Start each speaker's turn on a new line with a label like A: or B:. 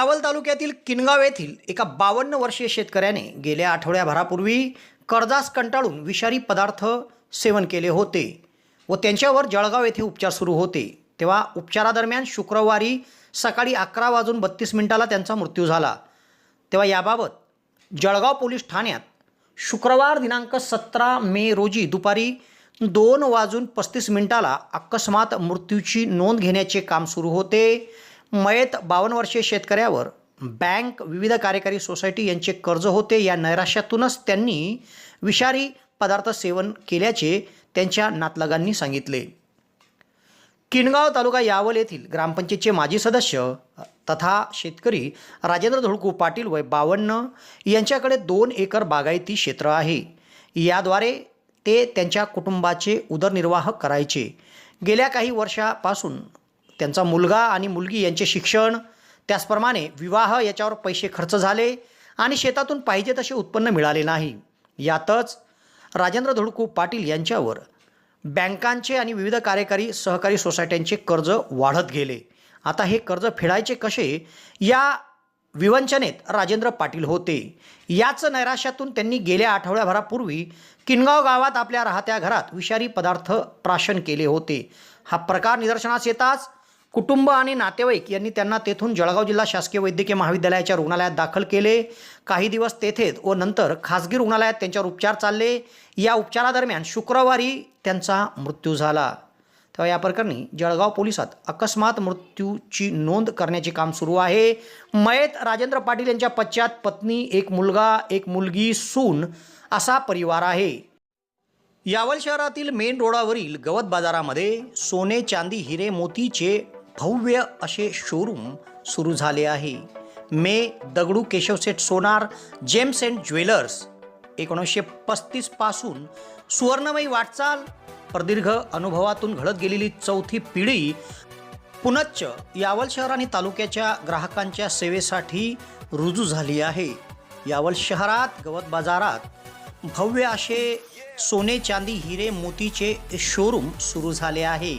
A: रावल तालुक्यातील किनगाव येथील एका बावन्न वर्षीय शेतकऱ्याने गेल्या आठवड्याभरापूर्वी कर्जास कंटाळून विषारी पदार्थ सेवन केले होते व त्यांच्यावर जळगाव येथे उपचार सुरू होते. तेव्हा उपचारादरम्यान शुक्रवारी सकाळी अकरा वाजून बत्तीस मिनिटाला त्यांचा मृत्यू झाला. तेव्हा याबाबत जळगाव पोलीस ठाण्यात शुक्रवार दिनांक सतरा मे रोजी दुपारी दोन वाजून पस्तीस मिनिटाला अकस्मात मृत्यूची नोंद घेण्याचे काम सुरू होते. मयत बावन्न वर्षीय शेतकऱ्यावर बँक विविध कार्यकारी सोसायटी यांचे कर्ज होते या नैराश्यातूनच त्यांनी विषारी पदार्थ सेवन केल्याचे त्यांच्या नातलगांनी सांगितले. किनगाव तालुका यावल येथील ग्रामपंचायतचे माजी सदस्य तथा शेतकरी राजेंद्र धुळकू पाटील वय बावन्न यांच्याकडे दोन एकर बागायती क्षेत्र आहे. याद्वारे ते त्यांच्या कुटुंबाचे उदरनिर्वाह करायचे. गेल्या काही वर्षापासून त्यांचा मुलगा आणि मुलगी यांचे शिक्षण त्याचप्रमाणे विवाह याच्यावर पैसे खर्च झाले आणि शेतातून पाहिजे तसे उत्पन्न मिळाले नाही. यातच राजेंद्र धुडकू पाटील यांच्यावर बँकांचे आणि विविध कार्यकारी सहकारी सोसायट्यांचे कर्ज वाढत गेले. आता हे कर्ज फेडायचे कसे? या विवंचनेत राजेंद्र पाटील होते. याच नैराश्यातून त्यांनी गेल्या आठवड्याभरापूर्वी किनगाव गावात आपल्या राहत्या घरात विषारी पदार्थ प्राशन केले होते. हा प्रकार निदर्शनास येताच कुटुंब आणि नातेवाईक यांनी त्यांना तेथून जळगाव जिल्हा शासकीय वैद्यकीय महाविद्यालयाच्या रुग्णालयात दाखल केले. काही दिवस तेथेच व नंतर खासगी रुग्णालयात त्यांच्यावर उपचार चालले. या उपचारादरम्यान शुक्रवारी त्यांचा मृत्यू झाला. तेव्हा या प्रकरणी जळगाव पोलिसात अकस्मात मृत्यूची नोंद करण्याचे काम सुरू आहे. मयत राजेंद्र पाटील यांच्या पश्चात पत्नी एक मुलगा एक मुलगी सून असा परिवार आहे. यावल शहरातील मेन रोडावरील गवत बाजारामध्ये सोने चांदी हिरे मोतीचे भव्य असे शोरूम सुरू झाले आहे. मे Dagdu Keshavseth Sonar gems and jewellers एकोणीसशे पस्तीसपासून सुवर्णमयी वाटचाल प्रदीर्घ अनुभवातून घडत गेलेली चौथी पिढी पुनच्च यावल शहर आणि तालुक्याच्या ग्राहकांच्या सेवेसाठी रुजू झाली आहे. यावल शहरात गवत बाजारात भव्य असे सोने चांदी हिरे मोतीचे शोरूम सुरू झाले आहे.